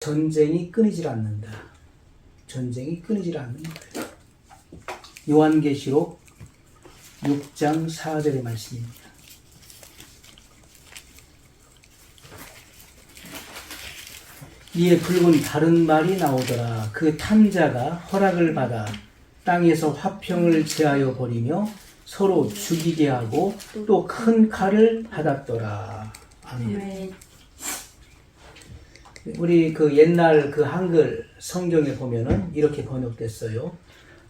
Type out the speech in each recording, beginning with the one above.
전쟁이 끊이질 않는다. 전쟁이 끊이질 않는 거예요. 요한계시록 6장 4절의 말씀입니다. 이에 붉은 다른 말이 나오더라. 그 탐자가 허락을 받아 땅에서 화평을 제하여 버리며 서로 죽이게 하고 또 큰 칼을 받았더라. 아멘. 네. 우리 그 옛날 그 한글 성경에 보면은 이렇게 번역됐어요.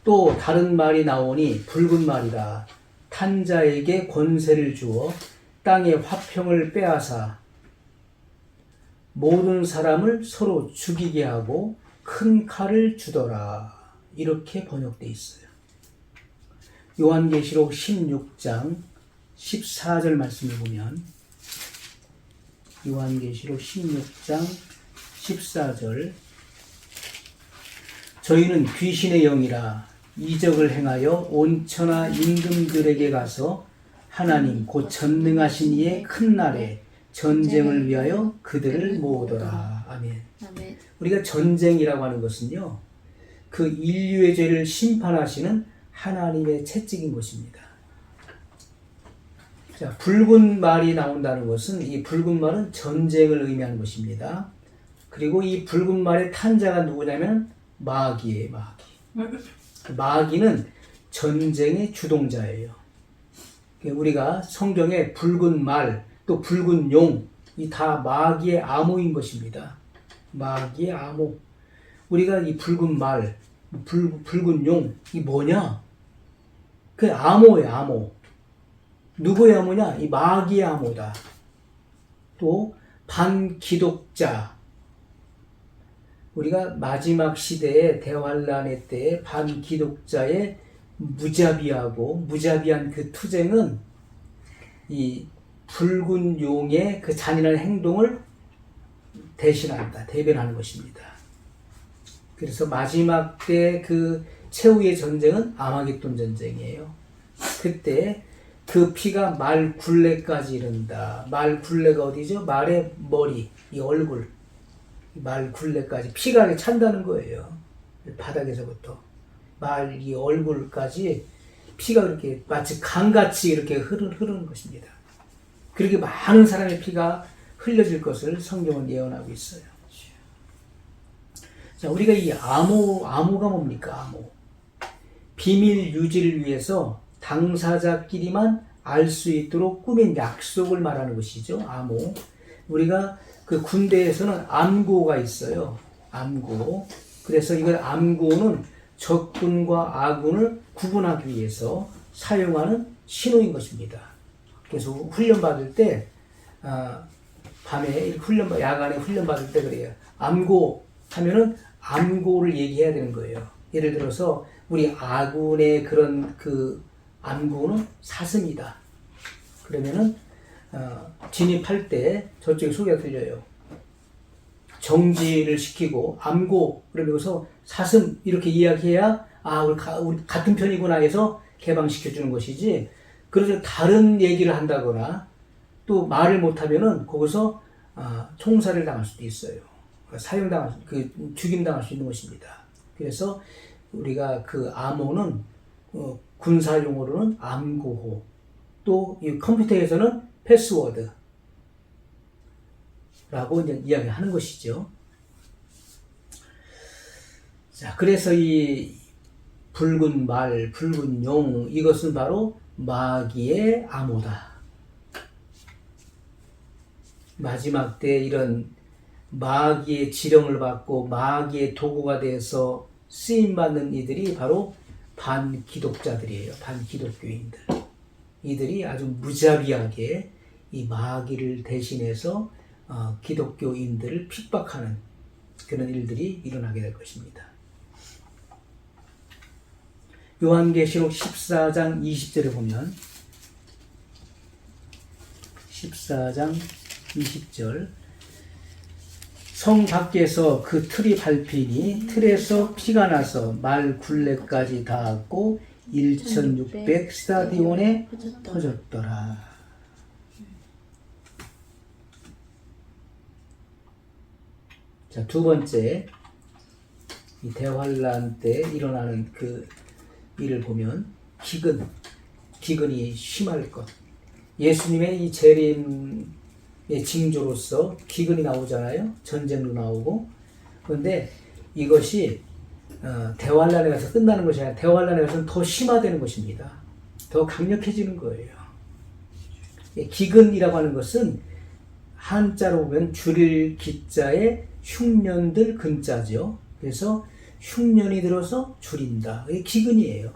또 다른 말이 나오니 붉은 말이라 탄자에게 권세를 주어 땅의 화평을 빼앗아 모든 사람을 서로 죽이게 하고 큰 칼을 주더라. 이렇게 번역돼 있어요. 요한계시록 16장 14절 말씀을 보면 요한계시록 16장 14절 저희는 귀신의 영이라 이적을 행하여 온천하 임금들에게 가서 하나님 곧 전능하신 이의 큰 날에 전쟁을 위하여 그들을 모으더라. 아멘. 아멘. 우리가 전쟁이라고 하는 것은요, 그 인류의 죄를 심판하시는 하나님의 채찍인 것입니다. 자, 붉은 말이 나온다는 것은 이 붉은 말은 전쟁을 의미하는 것입니다. 그리고 이 붉은 말의 탄자가 누구냐면 마귀예요, 마귀. 그 마귀는 전쟁의 주동자예요. 우리가 성경에 붉은 말, 또 붉은 용, 이 다 마귀의 암호인 것입니다. 마귀의 암호. 우리가 이 붉은 말, 붉, 붉은 용, 이 뭐냐? 그 암호예요, 암호. 누구의 암호냐? 이 마귀의 암호다. 또, 반기독자. 우리가 마지막 시대의 대환란의 때에 반기독자의 무자비하고 무자비한 그 투쟁은 이 붉은 용의 그 잔인한 행동을 대신한다, 대변하는 것입니다. 그래서 마지막 때 그 최후의 전쟁은 아마겟돈 전쟁이에요. 그때 그 피가 말 굴레까지 이른다. 말 굴레가 어디죠? 말의 머리, 이 얼굴, 말 굴레까지 피가 이렇게 찬다는 거예요. 바닥에서부터 말 이 얼굴까지 피가 이렇게 마치 강같이 이렇게 흐르, 흐르는 것입니다. 그렇게 많은 사람의 피가 흘려질 것을 성경은 예언하고 있어요. 자, 우리가 이 암호, 암호가 뭡니까? 암호. 비밀 유지를 위해서 당사자끼리만 알 수 있도록 꾸민 약속을 말하는 것이죠. 암호. 우리가 그 군대에서는 암고가 있어요. 암고. 그래서 이걸 암고는 적군과 아군을 구분하기 위해서 사용하는 신호인 것입니다. 그래서 훈련 받을 때 아, 밤에 훈련 야간에 훈련 받을 때 그래요. 암고 하면은 암고를 얘기해야 되는 거예요. 예를 들어서 우리 아군의 그런 그 암고는 사슴이다. 그러면은 어, 진입할 때 저쪽에 소리가 들려요. 정지를 시키고 암고 그러면서 사슴 이렇게 이야기해야 아 우리, 가, 우리 같은 편이구나 해서 개방시켜 주는 것이지. 그래서 다른 얘기를 한다거나 또 말을 못하면은 거기서 아, 총살을 당할 수도 있어요. 사형당할 수, 그 죽임 당할 수 있는 것입니다. 그래서 우리가 그 암호는 어, 군사 용어로는 암고호 또 이 컴퓨터에서는 패스워드라고 이제 이야기하는 것이죠. 자, 그래서 이 붉은 말, 붉은 용 이것은 바로 마귀의 암호다. 마지막 때 이런 마귀의 지령을 받고 마귀의 도구가 돼서 쓰임 받는 이들이 바로 반기독자들이에요. 반기독교인들. 이들이 아주 무자비하게 이 마귀를 대신해서 어, 기독교인들을 핍박하는 그런 일들이 일어나게 될 것입니다. 요한계시록 14장 20절에 보면 14장 20절 성 밖에서 그 틀이 밟히니 틀에서 피가 나서 말 굴레까지 닿았고 1600 스타디온에 터졌더라. 자, 두 번째, 이 대환란 때 일어나는 그 일을 보면 기근, 기근이 심할 것. 예수님의 이 재림의 징조로서 기근이 나오잖아요. 전쟁도 나오고. 그런데 이것이 어, 대환란에 가서 끝나는 것이 아니라 대환란에 가서는 더 심화되는 것입니다. 더 강력해지는 거예요. 예, 기근이라고 하는 것은 한자로 보면 줄일 기자에 흉년들 근자죠. 그래서 흉년이 들어서 줄인다. 이게 기근이에요.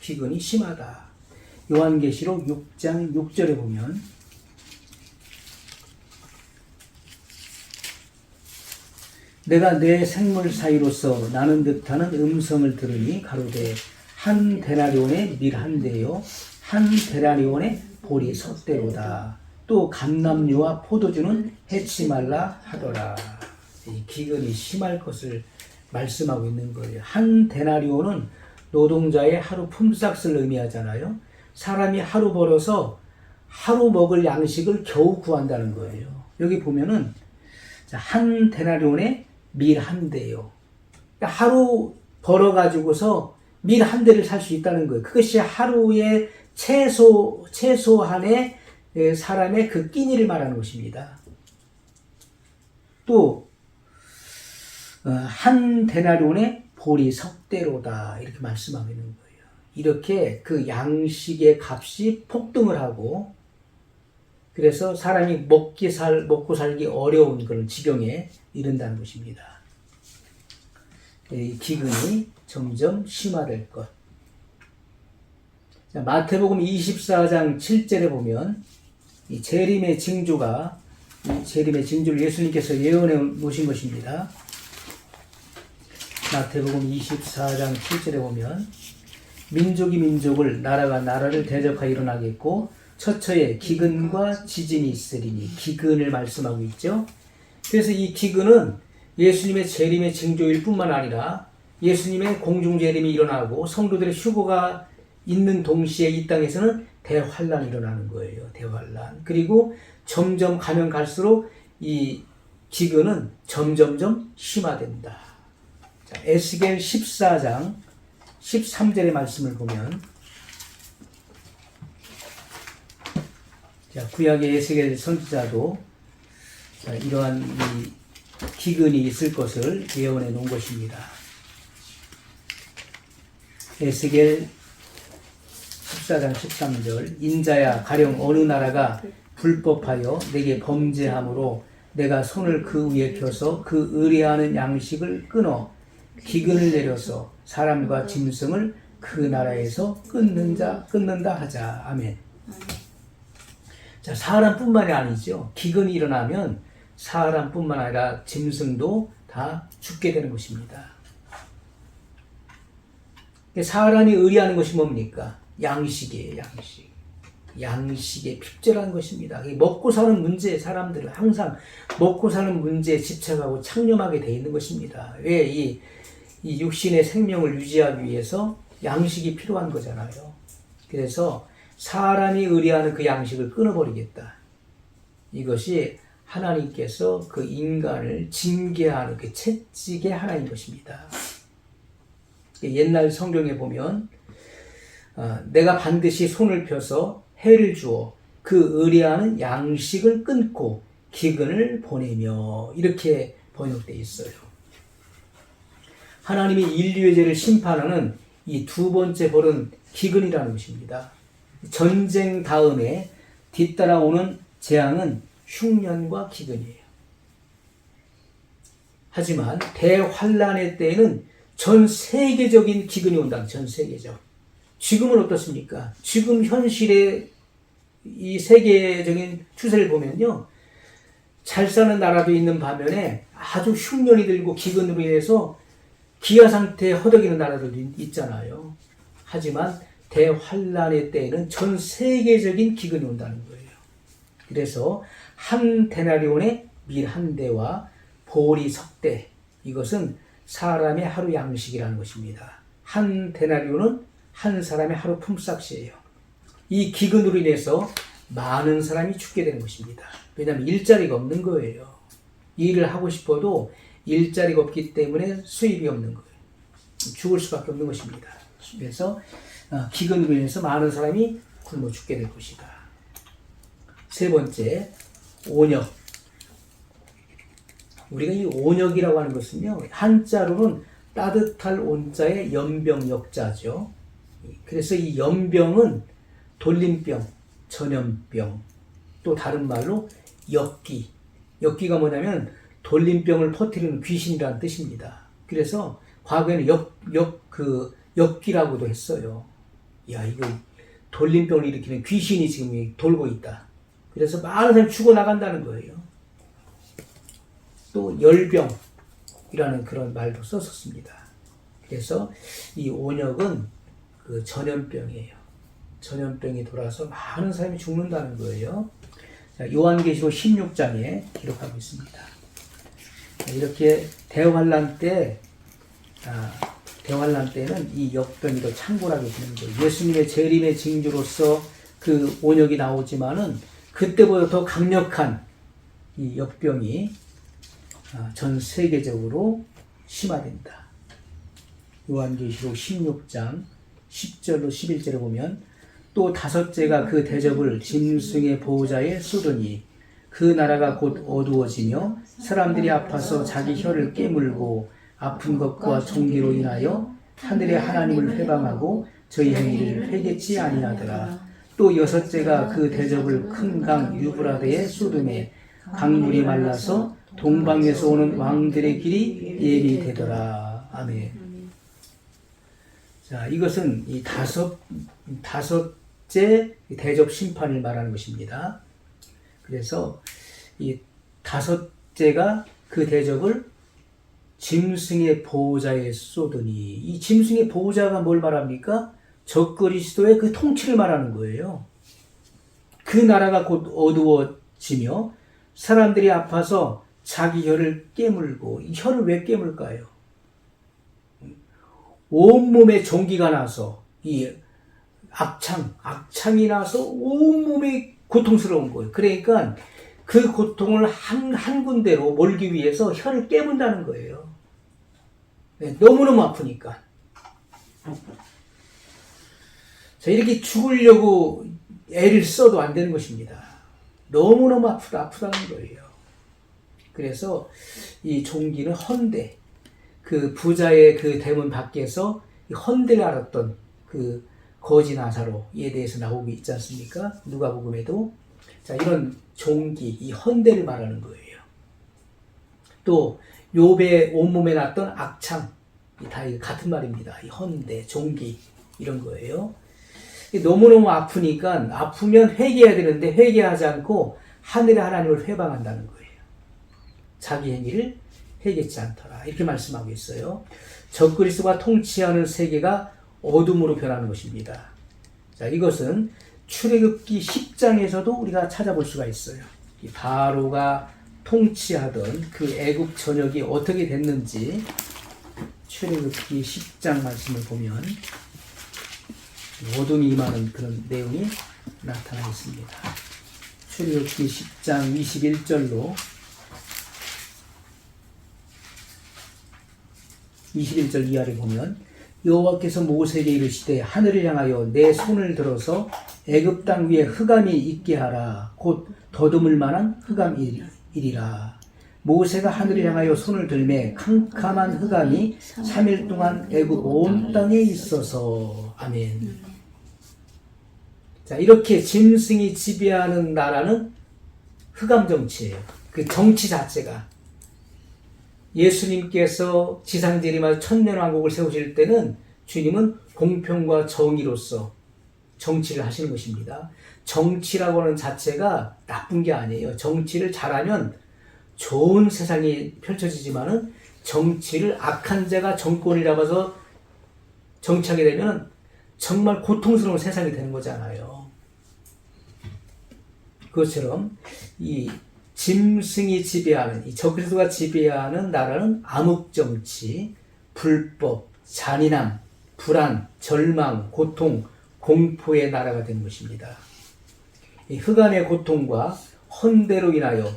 기근이 심하다. 요한계시록 6장 6절에 보면 내가 내 생물 사이로서 나는 듯하는 음성을 들으니 가로되 한 데나리온의 밀 한 대요 한 데나리온의 보리 석 대로다 또 감남류와 포도주는 해치 말라 하더라 이 기근이 심할 것을 말씀하고 있는 거예요 한 데나리온은 노동자의 하루 품삯을 의미하잖아요 사람이 하루 벌어서 하루 먹을 양식을 겨우 구한다는 거예요 여기 보면은 자, 한 데나리온에 밀 한 대요. 그러니까 하루 벌어 가지고서 밀 한 대를 살 수 있다는 거예요. 그것이 하루의 최소, 최소한의 에, 사람의 그 끼니를 말하는 것입니다. 또, 어, 한 데나리온의 보리 석대로다. 이렇게 말씀하고 있는 거예요. 이렇게 그 양식의 값이 폭등을 하고, 그래서 사람이 먹기 살, 먹고 살기 어려운 그런 지경에 이른다는 것입니다. 이 기근이 점점 심화될 것. 자, 마태복음 24장 7절에 보면 이 재림의 징조가 이 재림의 징조를 예수님께서 예언해 놓으신 것입니다. 마태복음 24장 7절에 보면 민족이 민족을 나라가 나라를 대적하여 일어나겠고 처처에 기근과 지진이 있으리니 기근을 말씀하고 있죠. 그래서 이 기근은 예수님의 재림의 징조일 뿐만 아니라 예수님의 공중 재림이 일어나고 성도들의 휴거가 있는 동시에 이 땅에서는 대환란이 일어나는 거예요. 대환란. 그리고 점점 가면 갈수록 이 기근은 점점점 심화된다. 자, 에스겔 14장 13절의 말씀을 보면 자, 구약의 에스겔 선지자도 자, 이러한 이 기근이 있을 것을 예언해 놓은 것입니다. 에스겔 14장 13절 인자야 가령 어느 나라가 불법하여 내게 범죄함으로 내가 손을 그 위에 펴서 그 의뢰하는 양식을 끊어 기근을 내려서 사람과 짐승을 그 나라에서 끊는 자 끊는다 하자 아멘. 자, 사람뿐만이 아니죠. 기근이 일어나면 사람뿐만 아니라 짐승도 다 죽게 되는 것입니다. 사람이 의리하는 것이 뭡니까? 양식이에요, 양식. 양식에 핍절한 것입니다. 먹고 사는 문제에 사람들은 항상 먹고 사는 문제에 집착하고 창념하게 돼 있는 것입니다. 왜? 이, 이 육신의 생명을 유지하기 위해서 양식이 필요한 거잖아요. 그래서 사람이 의뢰하는 그 양식을 끊어버리겠다. 이것이 하나님께서 그 인간을 징계하는 그 채찍의 하나인 것입니다. 옛날 성경에 보면 어, 내가 반드시 손을 펴서 해를 주어 그 의뢰하는 양식을 끊고 기근을 보내며 이렇게 번역되어 있어요. 하나님이 인류의 죄를 심판하는 이 두 번째 벌은 기근이라는 것입니다. 전쟁 다음에 뒤따라오는 재앙은 흉년과 기근이에요. 하지만 대환란의 때에는 전 세계적인 기근이 온다. 전 세계적. 지금은 어떻습니까? 지금 현실의 이 세계적인 추세를 보면요. 잘 사는 나라도 있는 반면에 아주 흉년이 들고 기근으로 인해서 기아 상태에 허덕이는 나라들도 있잖아요. 하지만 대환란의 때에는 전 세계적인 기근이 온다는 거예요. 그래서 한 데나리온의 밀 한 대와 보리 석대 이것은 사람의 하루 양식이라는 것입니다. 한 데나리온은 한 사람의 하루 품삯이에요. 이 기근으로 인해서 많은 사람이 죽게 되는 것입니다. 왜냐하면 일자리가 없는 거예요. 일을 하고 싶어도 일자리가 없기 때문에 수입이 없는 거예요. 죽을 수밖에 없는 것입니다. 그래서 어, 기근으로 인해서 많은 사람이 굶어 죽게 될 것이다. 세 번째, 온역. 우리가 이 온역이라고 하는 것은요, 한자로는 따뜻할 온자의 연병 역자죠. 그래서 이 연병은 돌림병, 전염병, 또 다른 말로 역기. 역기가 뭐냐면 돌림병을 퍼뜨리는 귀신이라는 뜻입니다. 그래서 과거에는 역, 역, 그, 역기라고도 했어요. 야, 이거 돌림병을 일으키는 귀신이 지금 돌고 있다. 그래서 많은 사람이 죽어나간다는 거예요. 또 열병이라는 그런 말도 썼었습니다. 그래서 이 온역은 그 전염병이에요. 전염병이 돌아서 많은 사람이 죽는다는 거예요. 자, 요한계시록 16장에 기록하고 있습니다. 자, 이렇게 대환란 때 아, 대환란 때는 이 역병이 더 창궐하게 되는 거예요. 예수님의 재림의 징조로서 그 온역이 나오지만은 그때보다 더 강력한 이 역병이 아, 전 세계적으로 심화된다. 요한계시록 16장 10절로 11절에 보면 또 다섯째가 그 대접을 짐승의 보호자에 쏟으니 그 나라가 곧 어두워지며 사람들이 아파서 자기 혀를 깨물고 아픈 것과 종기로 인하여 하늘의 하나님을 회방하고 저희 행위를 회개치 아니하더라. 또 여섯째가 그 대접을 큰 강 유브라데에 쏟음에 강물이 말라서 동방에서 오는 왕들의 길이 예비되더라. 아멘. 자, 이것은 이 다섯, 다섯째 대접 심판을 말하는 것입니다. 그래서 이 다섯 째가 그 대접을 짐승의 보호자에 쏟으니 이 짐승의 보호자가 뭘 말합니까? 적그리스도의 그 통치를 말하는 거예요. 그 나라가 곧 어두워지며 사람들이 아파서 자기 혀를 깨물고 이 혀를 왜 깨물까요? 온몸에 종기가 나서 이 악창, 악창이 나서 온몸이 고통스러운 거예요. 그러니까 그 고통을 한, 한 군데로 몰기 위해서 혀를 깨문다는 거예요. 네, 너무너무 아프니까. 자, 이렇게 죽으려고 애를 써도 안 되는 것입니다. 너무너무 아프다, 아프다는 거예요. 그래서 이 종기는 헌대, 그 부자의 그 대문 밖에서 이 헌대를 알았던 그 거지 나사로에 대해서 나오고 있지 않습니까? 누가복음에도 자 이런 종기, 이 헌대를 말하는 거예요. 또 욥의 온몸에 났던 악창, 다 같은 말입니다. 이 헌대, 종기 이런 거예요. 너무너무 아프니까 아프면 회개해야 되는데 회개하지 않고 하늘의 하나님을 회방한다는 거예요. 자기 행위를 회개치 않더라. 이렇게 말씀하고 있어요. 적그리스도가 통치하는 세계가 어둠으로 변하는 것입니다. 자, 이것은 출애굽기 10장에서도 우리가 찾아볼 수가 있어요. 이 바로가 통치하던 그 애굽 전역이 어떻게 됐는지 출애굽기 10장 말씀을 보면 어둠이 임하는 그런 내용이 나타나 있습니다. 출애굽기 10장 21절로 21절 이하를 보면 여호와께서 모세에게 이르시되 하늘을 향하여 내 손을 들어서 애굽 땅 위에 흑암이 있게 하라. 곧 더듬을 만한 흑암이리라. 모세가 하늘을 향하여 손을 들매 캄캄한 흑암이 3일 동안 애굽 온 땅에 있어서. 아멘. 자 이렇게 짐승이 지배하는 나라는 흑암 정치예요. 그 정치 자체가. 예수님께서 지상재림할 천년왕국을 세우실 때는 주님은 공평과 정의로서 정치를 하시는 것입니다. 정치라고 하는 자체가 나쁜 게 아니에요. 정치를 잘하면 좋은 세상이 펼쳐지지만은 정치를 악한 자가 정권이라고 해서 정치하게 되면 정말 고통스러운 세상이 되는 거잖아요. 그것처럼 이 짐승이 지배하는 이 적그리스도가 지배하는 나라는 암흑 정치, 불법, 잔인함, 불안, 절망, 고통, 공포의 나라가 된 것입니다. 이 흑암의 고통과 헌대로 인하여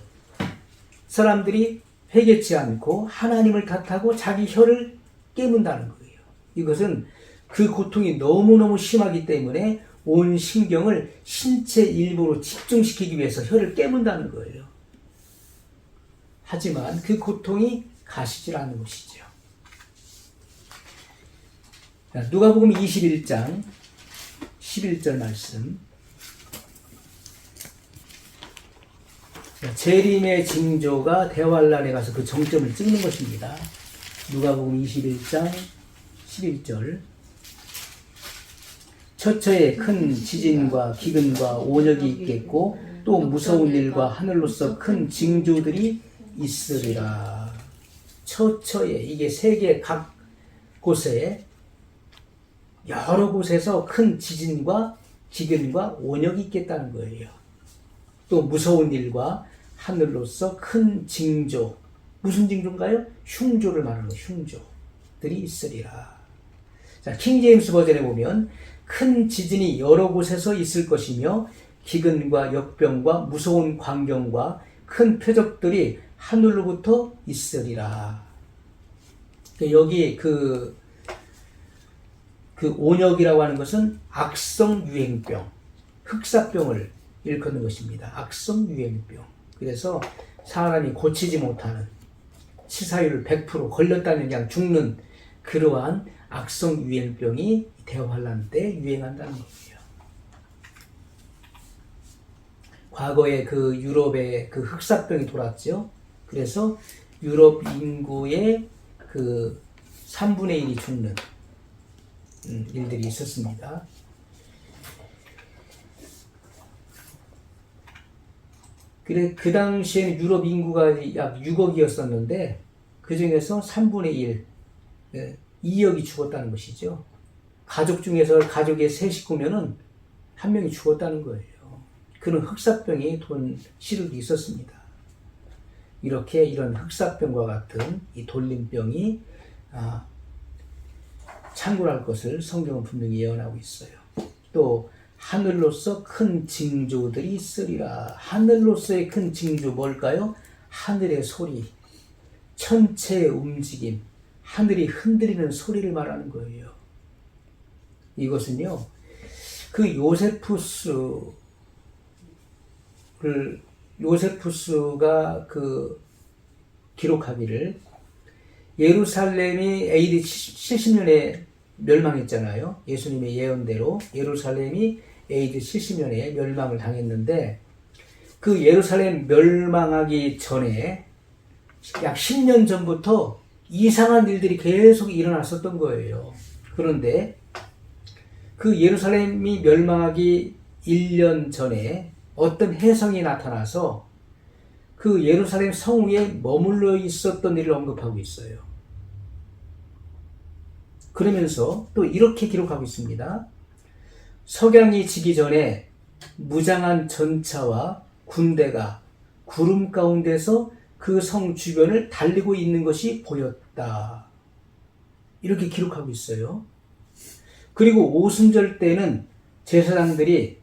사람들이 회개치 않고 하나님을 탓하고 자기 혀를 깨문다는 거예요. 이것은 그 고통이 너무너무 심하기 때문에 온 신경을 신체 일부로 집중시키기 위해서 혀를 깨문다는 거예요. 하지만 그 고통이 가시질 않는 것이죠. 자, 누가복음 21장 11절 말씀. 자, 재림의 징조가 대환란에 가서 그 정점을 찍는 것입니다. 누가복음 21장 11절. 처처에 큰 지진과 기근과 온역이 있겠고 또 무서운 일과 하늘로서 큰 징조들이 있으리라. 처처에 이게 세계 각 곳에 여러 곳에서 큰 지진과 기근과 온역이 있겠다는 거예요. 또 무서운 일과 하늘로서 큰 징조. 무슨 징조인가요? 흉조를 말하는. 흉조들이 있으리라. 자, 킹제임스 버전에 보면 큰 지진이 여러 곳에서 있을 것이며 기근과 역병과 무서운 광경과 큰 표적들이 하늘로부터 있으리라. 그 여기 그, 그 온역이라고 하는 것은 악성 유행병, 흑사병을 일컫는 것입니다. 악성 유행병. 그래서 사람이 고치지 못하는 치사율 100% 걸렸다면 그냥 죽는 그러한 악성 유행병이 대환란 때 유행한다는 거예요. 과거에 그 유럽에 그 흑사병이 돌았죠. 그래서 유럽 인구의 그 3분의 1이 죽는 음, 일들이 있었습니다. 그래 그 당시에는 유럽 인구가 약 6억이었었는데 그 중에서 3분의 1, 2억이 죽었다는 것이죠. 가족 중에서 가족의 세 식구면은 한 명이 죽었다는 거예요. 그런 흑사병이 돈 시륵이 있었습니다. 이렇게 이런 흑사병과 같은 이 돌림병이 아, 창궐할 것을 성경은 분명히 예언하고 있어요. 또 하늘로서 큰 징조들이 있으리라. 하늘로서의 큰 징조 뭘까요? 하늘의 소리, 천체의 움직임, 하늘이 흔들리는 소리를 말하는 거예요. 이것은요, 그 요세푸스를, 요세푸스가 그 기록하기를 예루살렘이 AD 70년에 멸망했잖아요. 예수님의 예언대로 예루살렘이 AD 70년에 멸망을 당했는데 그 예루살렘 멸망하기 전에 약 10년 전부터 이상한 일들이 계속 일어났었던 거예요. 그런데 그 예루살렘이 멸망하기 1년 전에 어떤 해성이 나타나서 그 예루살렘 성 위에 머물러 있었던 일을 언급하고 있어요. 그러면서 또 이렇게 기록하고 있습니다. 석양이 지기 전에 무장한 전차와 군대가 구름 가운데서 그 성 주변을 달리고 있는 것이 보였다. 이렇게 기록하고 있어요. 그리고 오순절 때는 제사장들이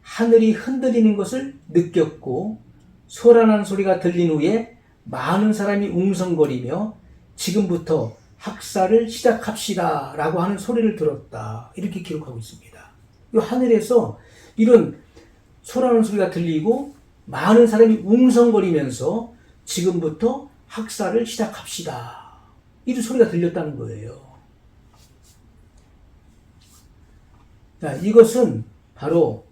하늘이 흔들리는 것을 느꼈고 소란한 소리가 들린 후에 많은 사람이 웅성거리며 지금부터 학살을 시작합시다 라고 하는 소리를 들었다. 이렇게 기록하고 있습니다. 이 하늘에서 이런 소라는 소리가 들리고 많은 사람이 웅성거리면서 지금부터 학살을 시작합시다. 이런 소리가 들렸다는 거예요. 자, 이것은 바로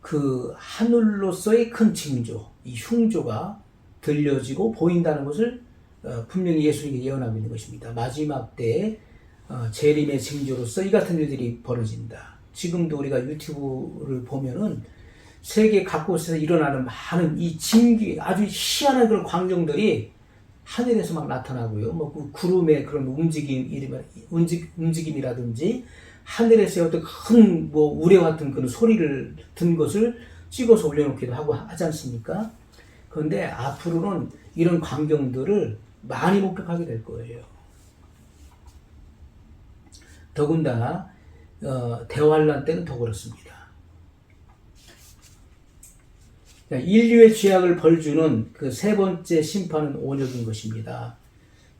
그 하늘로서의 큰 징조, 이 흉조가 들려지고 보인다는 것을 어, 분명히 예수님이 예언하고 있는 것입니다. 마지막 때에 어, 재림의 징조로서 이 같은 일들이 벌어진다. 지금도 우리가 유튜브를 보면은 세계 각곳에서 일어나는 많은 이 진기 아주 희한한 그런 광경들이 하늘에서 막 나타나고요. 뭐 그 구름의 그런 움직임, 움직, 움직임이라든지 하늘에서 어떤 큰 뭐 우레 같은 그런 소리를 든 것을 찍어서 올려놓기도 하고 하지 않습니까? 그런데 앞으로는 이런 광경들을 많이 목격하게 될 거예요. 더군다나 어, 대환란 때는 더 그렇습니다. 그러니까 인류의 죄악을 벌주는 그 세 번째 심판은 온역인 것입니다.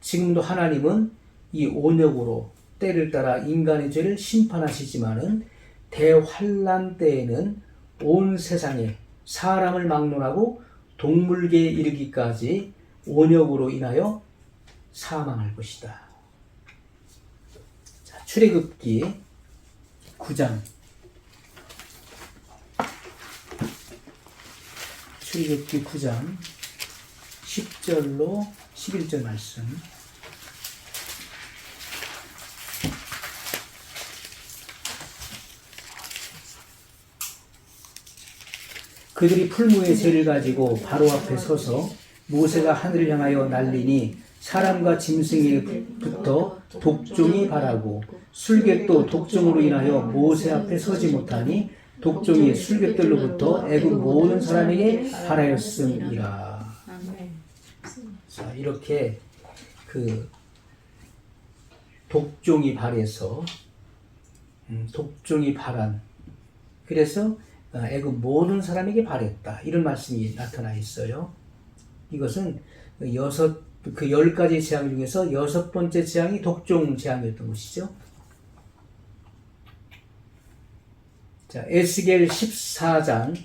지금도 하나님은 이 온역으로 때를 따라 인간의 죄를 심판하시지만은 대환란 때에는 온 세상에 사람을 막론하고 동물계에 이르기까지 온역으로 인하여 사망할 것이다. 자, 출애굽기 9장 출애굽기 9장 10절로 11절 말씀 그들이 풀무의 죄를 가지고 바로 앞에 서서 모세가 하늘을 향하여 날리니 사람과 짐승에부터 독종이 바라고 술객도 독종으로 인하여 모세 앞에 서지 못하니 독종이 술객들로부터 애굽 모든 사람에게 바라였음이라. 자 이렇게 그 독종이 발해서 음, 독종이 발한 그래서 어, 애굽 모든 사람에게 발했다 이런 말씀이 나타나 있어요. 이것은 그 여섯 그 열 가지 재앙 중에서 여섯 번째 재앙이 독종 재앙이었던 것이죠. 자 에스겔 14장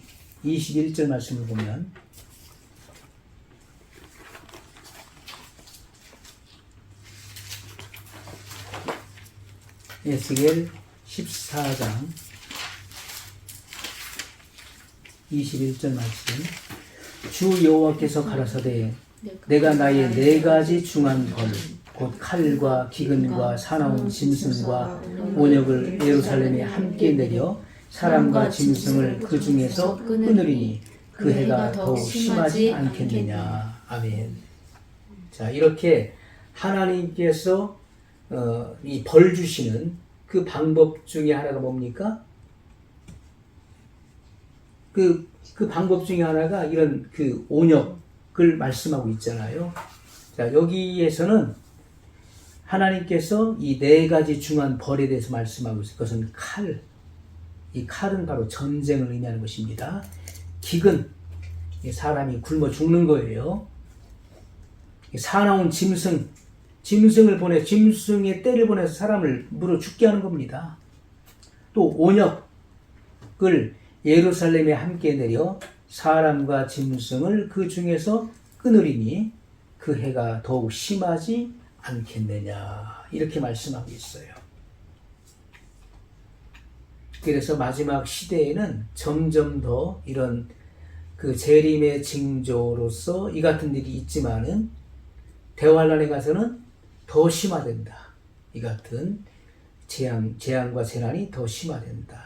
21절 말씀을 보면 에스겔 14장 21절 말씀 주 여호와께서 가라사대 내가 나의 네 가지 중한 벌 곧 칼과 기근과 사나운 짐승과 온역을 예루살렘에 함께 내려 사람과 짐승을 그 중에서 끊으리니 그 해가 더욱 심하지 않겠느냐. 아멘. 자 이렇게 하나님께서 어, 이 벌 주시는 그 방법 중에 하나가 뭡니까? 그, 그 방법 중에 하나가 이런 그 온역을 말씀하고 있잖아요. 자, 여기에서는 하나님께서 이 네 가지 중한 벌에 대해서 말씀하고 있어요. 그것은 칼. 이 칼은 바로 전쟁을 의미하는 것입니다. 기근. 이 사람이 굶어 죽는 거예요. 이 사나운 짐승. 짐승을 보내 짐승의 떼를 보내서 사람을 물어 죽게 하는 겁니다. 또 온역을 예루살렘에 함께 내려 사람과 짐승을 그 중에서 끊으리니 그 해가 더욱 심하지 않겠느냐 이렇게 말씀하고 있어요. 그래서 마지막 시대에는 점점 더 이런 그 재림의 징조로서 이 같은 일이 있지만은 대환란에 가서는 더 심화된다. 이 같은 재앙, 재앙과 재난이 더 심화된다.